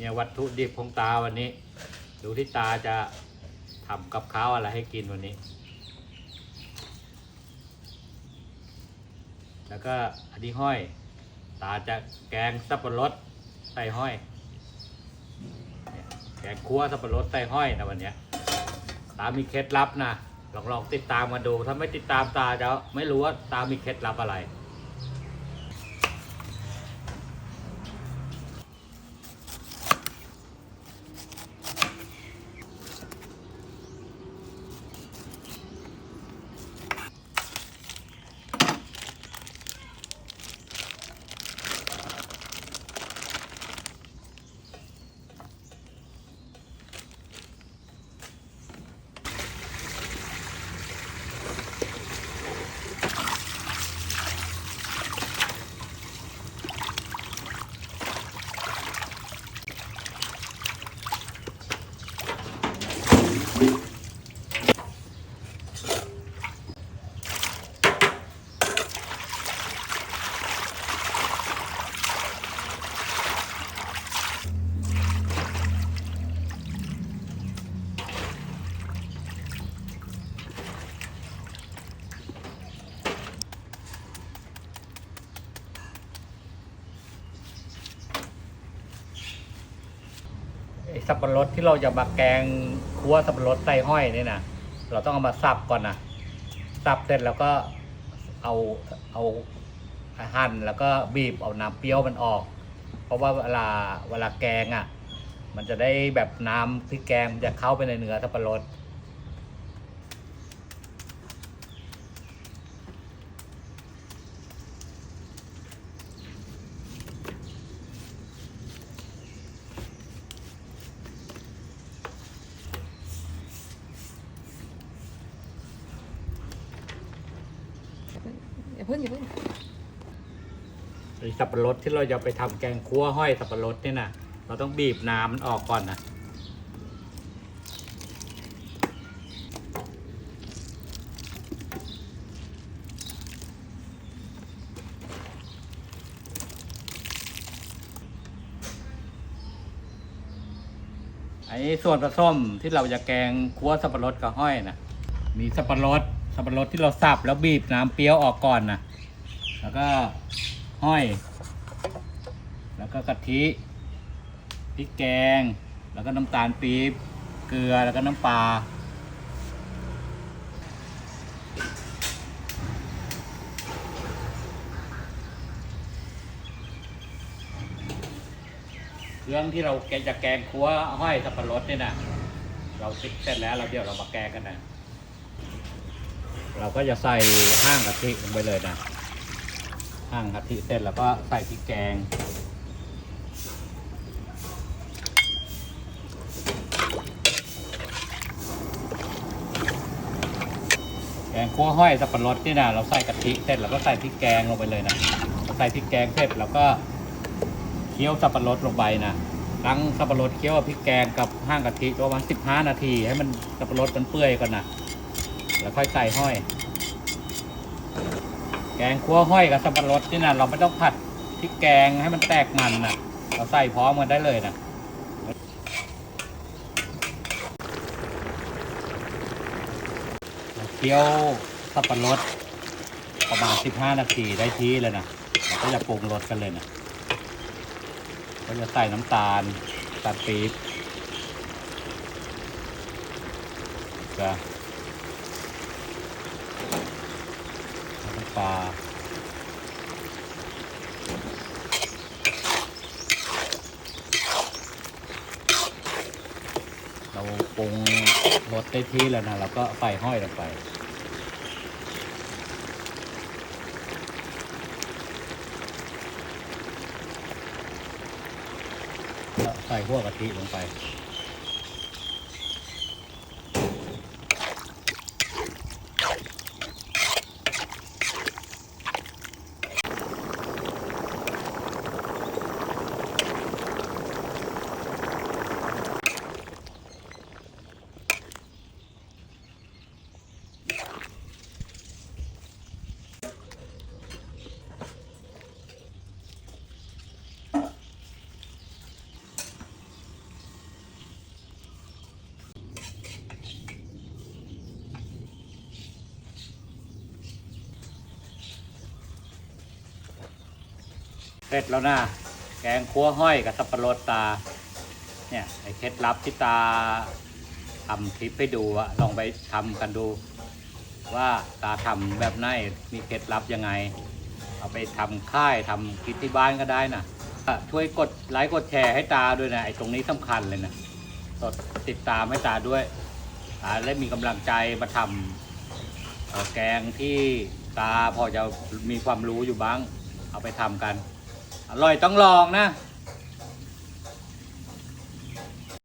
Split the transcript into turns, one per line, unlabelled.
เนี่ยวัตถุดิบของตาวันนี้ ดูที่ตาจะทำกับข้าวอะไรให้กินวันนี้ แล้วก็อันนี้ห้อย ตาจะแกงสับปะรดใส่ห้อย แกงคั่วสับปะรดใส่ห้อยนะวันนี้ตามีเคล็ดลับนะลองลองติดตามมาดู ถ้าไม่ติดตามตาจะไม่รู้ว่าตามีเคล็ดลับอะไร ไอ้สับปะรดที่เราจะมาแกงคั่วสับปะรดใส่ห้อยนี่นะเราต้องเอามาสับก่อนนะสับเสร็จแล้วก็เอาเอาหั่นแล้วก็บีบเอาน้ำเปรี้ยวมันออก เพราะว่าเวลาเวลาแกงอะ มันจะได้แบบน้ำที่แกงจะเข้าไปในเนื้อสับปะรด
พิ่งอย่าเพิ่ง
ไอสับปะรดที่เราจะไปทำแกงคั่วห้อยสับปะรดนี่นะเราต้องบีบน้ำมันออกก่อนนะไอ้ส่วนผสมที่เราจะแกงคั่วสับปะรดกับห้อยนะมีสับปะรด สับปะรดที่เราสับแล้วบีบน้ำเปรี้ยวออกก่อนนะแล้วก็ห้อย แล้วก็กะทิพริกแกง แล้วก็น้ำตาลปี๊บเกลือแล้วก็น้ำปลาเครื่องที่เราแกจะแกงคั่วห้อยสับปะรดเนี่ยนะเราติดเสร็จแล้วเราเดี๋ยวเรามาแกงกันนะ เราก็จะใส่ห้างกะทิลงไปเลยนะห้างกะทิเสร็จแล้วก็ใส่พริกแกง แกงคั่วห้อยสับปะรดนี่นะเราใส่กะทิเสร็จแล้วก็ใส่พริกแกงลงไปเลยนะใส่พริกแกงเสร็จแล้วก็เคี่ยวสับปะรดลงไปนะตั้งสับปะรดเคี่ยวพริกแกงกับห้างกะทิประมาณ15 นาที ให้มันสับปะรดมันเปื่อยก่อนนะ แล้วค่อยใส่ห้อย แกงคั่วห้อยกับสับปะรดนี่นะเราไม่ต้องผัดพริกแกงให้มันแตกมันนะเราใส่พร้อมกันได้เลยนะเคี่ยวสับปะรดประมาณ 15 นาทีได้ที่เลยนะเราก็จะปรุงรสกันเลยนะก็จะใส่น้ำตาลตาลปี๊บก็น้ ปลาเราปรุงรสได้ที่แล้วนะเราก็ใส่ห้อยลงไปใส่พวกกะทิลงไป เสร็จแล้วนะแกงคั่วห้อยกับสับปะรดตา เนี่ยไอ้เคล็ดลับที่ตาทำคลิปให้ดูอะลองไปทำกันดู ว่าตาทำแบบไหนมีเคล็ดลับยังไง เอาไปทำค่ายทำกินที่บ้านก็ได้นะอะช่วยกดไลค์กดแชร์ให้ตาด้วยนะไอ้ตรงนี้สำคัญเลยนะกดติดตามให้ตาด้วยตาและมีกำลังใจมาทำแกงที่ตาพอจะมีความรู้อยู่บ้าง เอาไปทำกัน อร่อยต้องลองนะ